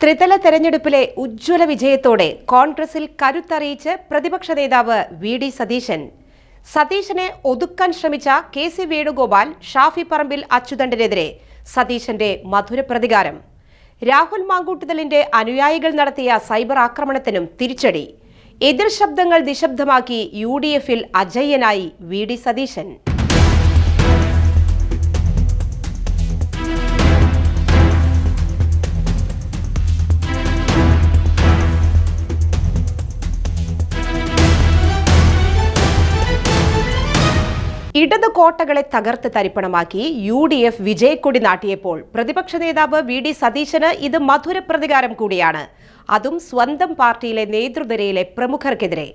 ത്രിതല തെരഞ്ഞെടുപ്പിലെ ഉജ്ജ്വല വിജയത്തോടെ കോൺഗ്രസിൽ കരുത്തറിയിച്ച് പ്രതിപക്ഷ നേതാവ് വി ഡി സതീശൻ. സതീശനെ ഒതുക്കാൻ ശ്രമിച്ച കെ സി വേണുഗോപാൽ ഷാഫി പറമ്പിൽ അച്യുതണ്ടിനെതിരെ സതീശന്റെ മധുര പ്രതികാരം. രാഹുൽ മാങ്കൂട്ടുതലിന്റെ അനുയായികൾ നടത്തിയ സൈബർ ആക്രമണത്തിനും തിരിച്ചടി. എതിർ ശബ്ദങ്ങൾ നിശബ്ദമാക്കി യു ഡി എഫിൽ അജയ്യനായി വി ഡി സതീശൻ. ഇടത് കോട്ടകളെ തകർത്ത് തരിപ്പണമാക്കി യു ഡി എഫ് വിജയക്കൊടി നാട്ടിയപ്പോൾ പ്രതിപക്ഷ നേതാവ് വി ഡി സതീശന് ഇത് മധുര പ്രതികാരം കൂടിയാണ്. അതും സ്വന്തം പാർട്ടിയിലെ നേതൃനിരയിലെ പ്രമുഖർക്കെതിരെ.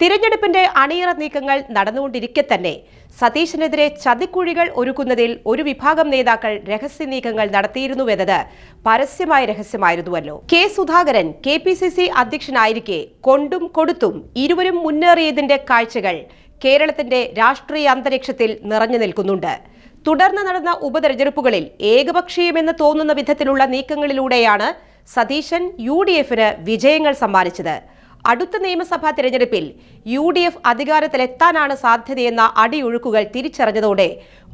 തിരഞ്ഞെടുപ്പിന്റെ അണിയറ നീക്കങ്ങൾ നടന്നുകൊണ്ടിരിക്കെ തന്നെ സതീശനെതിരെ ചതിക്കുഴികൾ ഒരുക്കുന്നതിൽ ഒരു വിഭാഗം നേതാക്കൾ രഹസ്യ നീക്കങ്ങൾ നടത്തിയിരുന്നുവെന്നത് പരസ്യമായ രഹസ്യമായിരുന്നുവല്ലോ. K Sudhakaran K P C C അധ്യക്ഷനായിരിക്കെ കൊണ്ടും കൊടുത്തും ഇരുവരും മുന്നേറിയതിന്റെ കാഴ്ചകൾ കേരളത്തിന്റെ രാഷ്ട്രീയ അന്തരീക്ഷത്തിൽ നിറഞ്ഞു നിൽക്കുന്നുണ്ട്. തുടർന്ന് നടന്ന ഉപതെരഞ്ഞെടുപ്പുകളിൽ ഏകപക്ഷീയമെന്ന് തോന്നുന്ന വിധത്തിലുള്ള നീക്കങ്ങളിലൂടെയാണ് സതീശൻ യു ഡി എഫിന് വിജയങ്ങൾ സമ്മാനിച്ചത്. അടുത്ത നിയമസഭാ തിരഞ്ഞെടുപ്പിൽ യു ഡി എഫ് അധികാരത്തിലെത്താനാണ് സാധ്യതയെന്ന അടിയൊഴുക്കുകൾ തിരിച്ചറിഞ്ഞതോടെ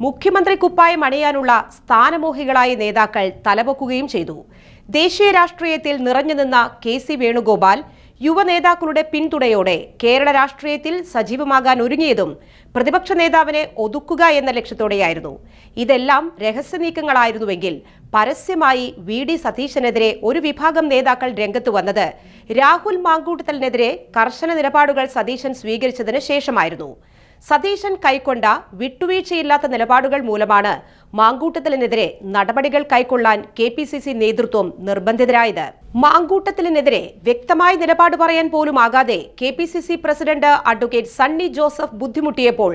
മുഖ്യമന്ത്രി കുപ്പായം അണിയാനുള്ള സ്ഥാനമോഹികളായ നേതാക്കൾ തലപൊക്കുകയും ചെയ്തു. ദേശീയ രാഷ്ട്രീയത്തിൽ നിറഞ്ഞുനിന്ന കെ സി വേണുഗോപാൽ യുവ നേതാക്കളുടെ പിന്തുണയോടെ കേരള രാഷ്ട്രീയത്തിൽ സജീവമാകാൻ ഒരുങ്ങിയതും പ്രതിപക്ഷ നേതാവിനെ ഒതുക്കുക എന്ന ലക്ഷ്യത്തോടെയായിരുന്നു. ഇതെല്ലാം രഹസ്യ നീക്കങ്ങളായിരുന്നുവെങ്കിൽ പരസ്യമായി വി. ഡി. സതീശനെതിരെ ഒരു വിഭാഗം നേതാക്കൾ രംഗത്ത് വന്നത് രാഹുൽ മാങ്കൂട്ടത്തലിനെതിരെ കർശന നിലപാടുകൾ സതീശൻ സ്വീകരിച്ചതിന് ശേഷമായിരുന്നു. സതീശൻ കൈക്കൊണ്ട വിട്ടുവീഴ്ചയില്ലാത്ത നിലപാടുകൾ മൂലമാണ് മാങ്കൂട്ടത്തിലിനെതിരെ നടപടികൾ കൈക്കൊള്ളാൻ കെ പി സി സി നേതൃത്വം നിർബന്ധിതരായത്. മാങ്കൂട്ടത്തിലിനെതിരെ വ്യക്തമായ നിലപാട് പറയാൻ പോലും ആകാതെ K P C C president advocate Sunny Joseph ബുദ്ധിമുട്ടിയപ്പോൾ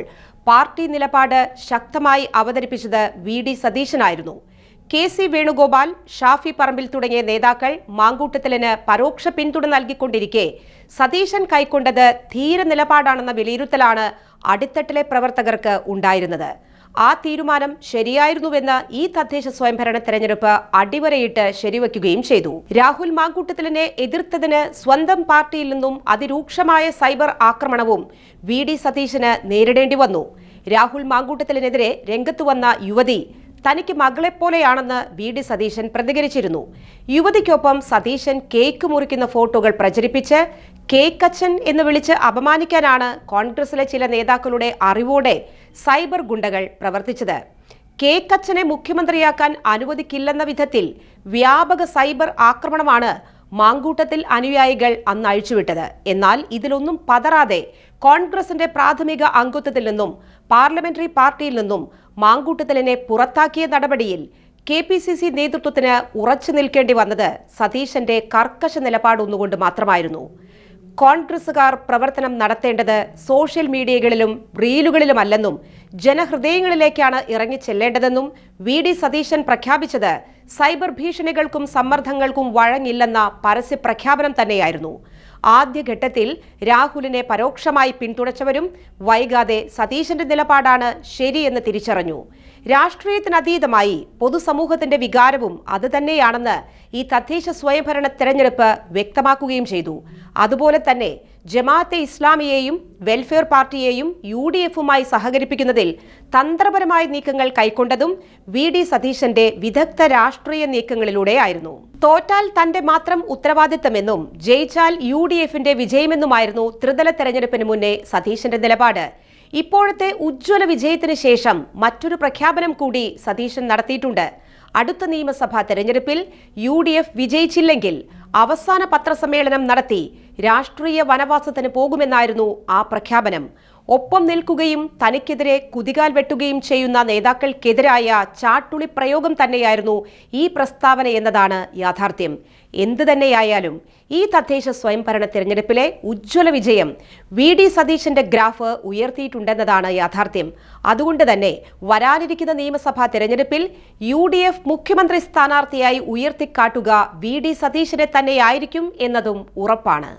party നിലപാട് ശക്തമായി അവതരിപ്പിച്ചത് വി ഡി സതീശനായിരുന്നു. കെ സി വേണുഗോപാൽ ഷാഫി പറമ്പിൽ തുടങ്ങിയ നേതാക്കൾ മാങ്കൂട്ടത്തിലിന് പരോക്ഷ പിന്തുണ നൽകിക്കൊണ്ടിരിക്കെ സതീശൻ കൈക്കൊണ്ടത് ധീര നിലപാടാണെന്ന വിലയിരുത്തലാണ് അടിത്തട്ടിലെ പ്രവർത്തകർക്ക് ഉണ്ടായിരുന്നത്. ആ തീരുമാനം ശരിയായിരുന്നുവെന്ന് ഈ തദ്ദേശ സ്വയംഭരണ തെരഞ്ഞെടുപ്പ് അടിവരയിട്ട് ശരിവയ്ക്കുകയും ചെയ്തു. രാഹുൽ മാങ്കൂട്ടത്തിലിനെ എതിർത്തതിന് സ്വന്തം പാർട്ടിയിൽ നിന്നും അതിരൂക്ഷമായ സൈബർ ആക്രമണവും വി. ഡി. സതീശന് നേരിടേണ്ടി വന്നു. രാഹുൽ മാങ്കൂട്ടത്തിലിനെതിരെ രംഗത്തു വന്ന യുവതി തനിക്ക് മകളെപ്പോലെയാണെന്ന് വി ഡി സതീശൻ പ്രതികരിച്ചിരുന്നു. യുവതിക്കൊപ്പം സതീശൻ കേക്ക് മുറിക്കുന്ന ഫോട്ടോകൾ പ്രചരിപ്പിച്ച് കേക്ക് അച്ഛൻ എന്ന് വിളിച്ച് അപമാനിക്കാനാണ് കോൺഗ്രസിലെ ചില നേതാക്കളുടെ അറിവോടെ സൈബർ ഗുണ്ടകൾ പ്രവർത്തിച്ചത്. അച്ഛനെ മുഖ്യമന്ത്രിയാക്കാൻ അനുവദിക്കില്ലെന്ന വിധത്തിൽ വ്യാപക സൈബർ ആക്രമണമാണ് മാങ്കൂട്ടത്തിൽ അനുയായികൾ അന്ന് അഴിച്ചുവിട്ടത്. എന്നാൽ ഇതിലൊന്നും പതറാതെ കോൺഗ്രസിന്റെ പ്രാഥമിക അംഗത്വത്തിൽ നിന്നും പാർലമെന്ററി പാർട്ടിയിൽ നിന്നും മാങ്കൂട്ടത്തിലിനെ പുറത്താക്കിയ നടപടിയിൽ കെ പി സി സി നേതൃത്വത്തിന് ഉറച്ചു നിൽക്കേണ്ടി വന്നത് സതീശന്റെ കർക്കശ നിലപാടൊന്നുകൊണ്ട് മാത്രമായിരുന്നു. കോൺഗ്രസുകാർ പ്രവർത്തനം നടത്തേണ്ടത് സോഷ്യൽ മീഡിയകളിലും റീലുകളിലുമല്ലെന്നും ജനഹൃദയങ്ങളിലേക്കാണ് ഇറങ്ങി ചെല്ലേണ്ടതെന്നും വി ഡി സതീശൻ പ്രഖ്യാപിച്ചത് സൈബർ ഭീഷണികൾക്കും സമ്മർദ്ദങ്ങൾക്കും വഴങ്ങില്ലെന്ന പരസ്യ പ്രഖ്യാപനം തന്നെയായിരുന്നു. ആദ്യഘട്ടത്തിൽ രാഹുലിനെ പരോക്ഷമായി പിന്തുണച്ചവരും വൈകാതെ സതീശന്റെ നിലപാടാണ് ശരിയെന്ന് തിരിച്ചറിഞ്ഞു. രാഷ്ട്രീയത്തിനതീതമായി പൊതുസമൂഹത്തിന്റെ വികാരവും അതുതന്നെയാണെന്ന് ഈ തദ്ദേശ സ്വയംഭരണ തെരഞ്ഞെടുപ്പ് വ്യക്തമാക്കുകയും ചെയ്തു. അതുപോലെ തന്നെ ജമാഅത്തെ ഇസ്ലാമിയെയും വെൽഫെയർ പാർട്ടിയെയും യു ഡി എഫുമായി സഹകരിപ്പിക്കുന്നതിൽ തന്ത്രപരമായ നീക്കങ്ങൾ കൈക്കൊണ്ടതും വി ഡി സതീശന്റെ വിദഗ്ധ രാഷ്ട്രീയ നീക്കങ്ങളിലൂടെയായിരുന്നു. തോറ്റാൽ തന്റെ മാത്രം ഉത്തരവാദിത്തമെന്നും ജയിച്ചാൽ യു ഡി എഫിന്റെ വിജയമെന്നുമായിരുന്നു ത്രിതല തെരഞ്ഞെടുപ്പിന് മുന്നേ സതീശന്റെ നിലപാട്. ഇപ്പോഴത്തെ ഉജ്ജ്വല വിജയത്തിന് ശേഷം മറ്റൊരു പ്രഖ്യാപനം കൂടി സതീശൻ നടത്തിയിട്ടുണ്ട്. അടുത്ത നിയമസഭാ തെരഞ്ഞെടുപ്പിൽ യു ഡി എഫ് വിജയിച്ചില്ലെങ്കിൽ അവസാന പത്രസമ്മേളനം നടത്തി രാഷ്ട്രീയ വനവാസത്തിന് പോകുമെന്നായിരുന്നു ആ പ്രഖ്യാപനം. ഒപ്പം നിൽക്കുകയും തനിക്കെതിരെ കുതികാൽ വെട്ടുകയും ചെയ്യുന്ന നേതാക്കൾക്കെതിരായ ചാട്ടുളി പ്രയോഗം തന്നെയായിരുന്നു ഈ പ്രസ്താവന എന്നതാണ് യാഥാർത്ഥ്യം. എന്തു തന്നെയായാലും ഈ തദ്ദേശ സ്വയംഭരണ തിരഞ്ഞെടുപ്പിലെ ഉജ്ജ്വല വിജയം വി ഡി സതീശന്റെ ഗ്രാഫ് ഉയർത്തിയിട്ടുണ്ടെന്നതാണ് യാഥാർത്ഥ്യം. അതുകൊണ്ട് തന്നെ വരാനിരിക്കുന്ന നിയമസഭാ തിരഞ്ഞെടുപ്പിൽ യു ഡി എഫ് മുഖ്യമന്ത്രി സ്ഥാനാർത്ഥിയായി ഉയർത്തിക്കാട്ടുക വി ഡി സതീശനെ തന്നെയായിരിക്കും എന്നതും ഉറപ്പാണ്.